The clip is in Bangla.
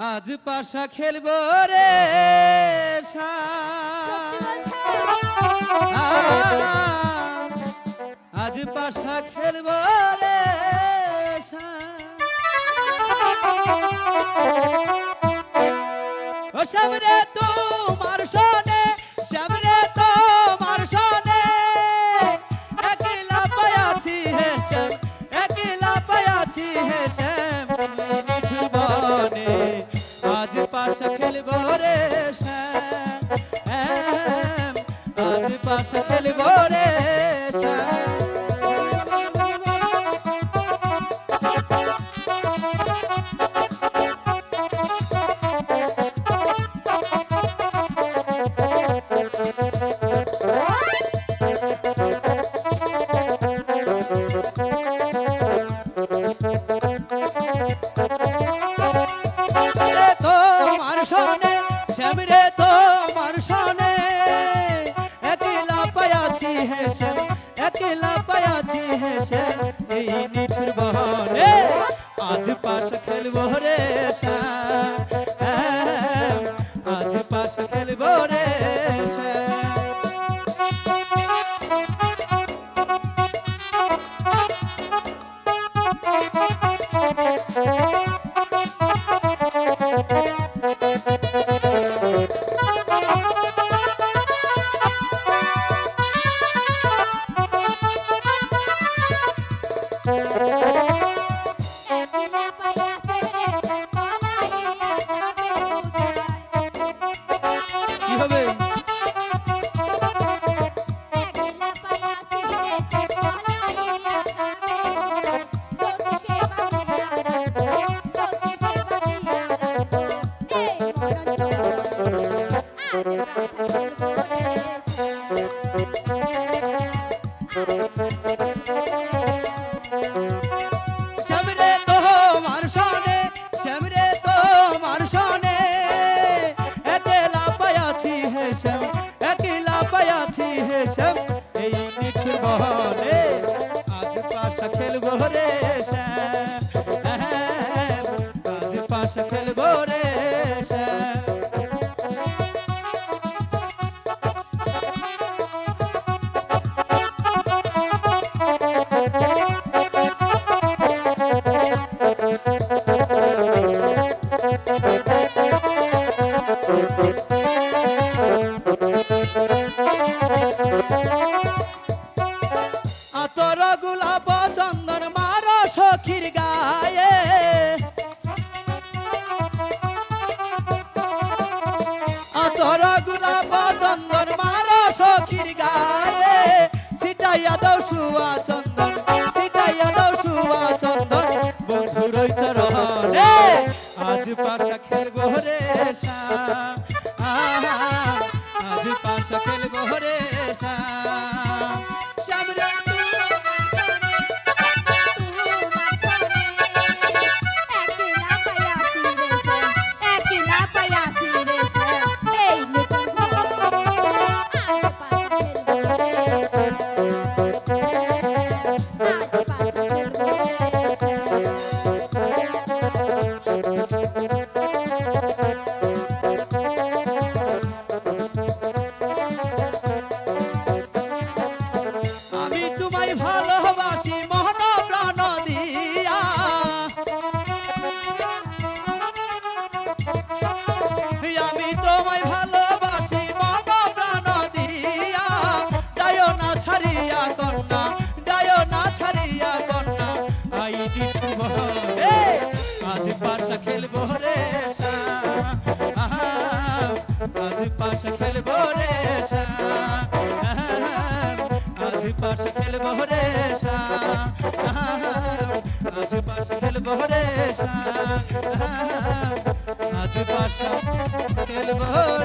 আজ পাশা খেলব রে? আজ পাশা খেলব রে। ও সামনে তোমার সনে সামনে তোমার সনে একলা পায়াছি হে শ্যাম একলা পায়াছি হে পাশা খেলব রে তোমার সনে শ্যামরে তোমার সনে পায়াছি হে শ্যাম একলা পায়াছি হে শ্যাম এই নিঠুর Come on. মিঠুর আতর গোলাপ চন্দন মারো সখীর গায়ে সিটাইয়া দাও শুয়া চন্দন সিটাইয়া দাও শুয়া চন্দন বন্ধুর চরণে আজ পাশা খেলব রে আজ পাশা খেলব তোমায় ভালোবাসি মহন প্রাণ দিয়া। আমি তোমায় ভালোবাসি মন প্রাণ দিয়া। যায় না ছাড়িয়া কন্যা যায় না ছাড়িয়া কন্যা। আই যিশু বলে আজ পাশা খেলব রে আজ পাশা খেলব রে। আজ পাশা খেলব রে আজ পাশা খেলব রে আজ পাশা খেলব।